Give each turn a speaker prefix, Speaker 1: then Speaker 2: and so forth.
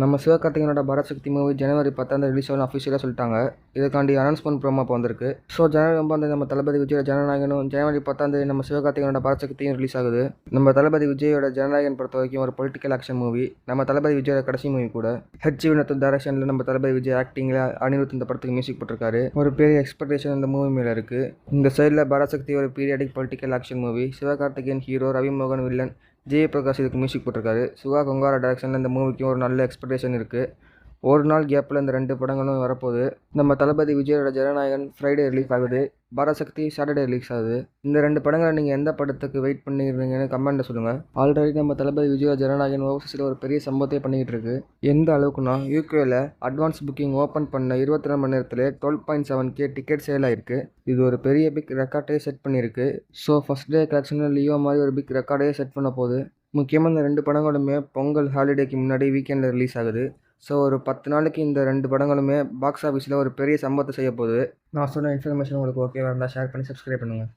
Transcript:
Speaker 1: நம்ம சிவகார்த்திகேயனோட பரசக்தி மூவி ஜனவரி பத்தாம் தேதி ரிலீஸ் ஆகும் அஃபிஷியலாக சொல்லிட்டாங்க. இதுக்காண்டி அனௌன்ஸ்மெண்ட் ப்ரோமோ இப்போ வந்திருக்கு. ஸோ ஜனவரி ஒன்பதாம் தேதி நம்ம தளபதி விஜயோட ஜனநாயகனும் ஜனவரி பத்தாம் தேதி நம்ம சிவகார்த்திகேயனோட பரசக்தியும் ரிலீஸ் ஆகுது. நம்ம தளபதி விஜயோட ஜனநாயகன் பொறுத்த வரைக்கும் ஒரு பொலிட்டிக்கல் ஆக்ஷன் மூவி நம்ம தளபதி விஜயோட கடைசி மூவி கூட. ஹெச் வினத்து டேரக்ஷனில் நம்ம தளபதி விஜய் ஆக்டிங்கில் அனிருத் இந்த படத்துக்கு மியூசிக் போட்டிருக்காரு. ஒரு பெரிய எக்ஸ்பெக்டேஷன் இந்த மூவி மேலே இருக்குது இந்த சைடில் பரசக்தி ஒரு periodic political action movie Sivakarthikeyan hero Ravi Mohan villain Jayaprakash இதுக்கு மியூசிக் போட்டிருக்காரு. சுகா கொங்காரா டேரக்ஷனில் இந்த மூவிக்கும் ஒரு நல்ல எக்ஸ்பெக்டேஷன் இருக்குது ஒரு நாள் கேப்பில் இந்த ரெண்டு படங்களும் வரப்போகுது. நம்ம தளபதி விஜயோட ஜனநாயகன் ஃப்ரைடே ரிலீஸ் ஆகுது. பாரசக்தி சாட்டர்டே ரிலீஸ் ஆகுது. இந்த ரெண்டு படங்களை நீங்கள் எந்த படத்துக்கு வெயிட் பண்ணிடுறீங்கன்னு கமெண்ட்டில் சொல்லுங்கள் ஆல்ரெடி நம்ம தளபதி விஜய ஜனநாயகன் ஓவர்சீஸில் ஒரு பெரிய சம்பவத்தை பண்ணிக்கிட்டு இருக்கு. எந்த அளவுக்குன்னா யூகேல அட்வான்ஸ் புக்கிங் ஓப்பன் பண்ண இருபத்தி ரெண்டு மணி நேரத்தில் twelve point seven K ticket sale ஆயிருக்கு. இது ஒரு பெரிய பிக் ரெக்கார்டே செட் பண்ணியிருக்கு. ஸோ ஃபஸ்ட் டே கலெக்ஷனில் லியோ மாதிரி ஒரு பிக் ரெக்கார்டே செட் பண்ண போகுது. முக்கியமாக இந்த ரெண்டு படங்களுமே பொங்கல் ஹாலிடேக்கு முன்னாடி வீக்கெண்டில் ரிலீஸ் ஆகுது. ஸோ ஒரு பத்து நாளைக்கு இந்த ரெண்டு படங்களுமே பாக்ஸ் ஆஃபீஸில் ஒரு பெரிய சம்பவத்தை செய்ய போகுது நான் சொன்ன இன்ஃபர்மேஷன் உங்களுக்கு ஓகேவா இருந்தால் ஷேர் பண்ணி சப்ஸ்கிரைப் பண்ணுங்கள்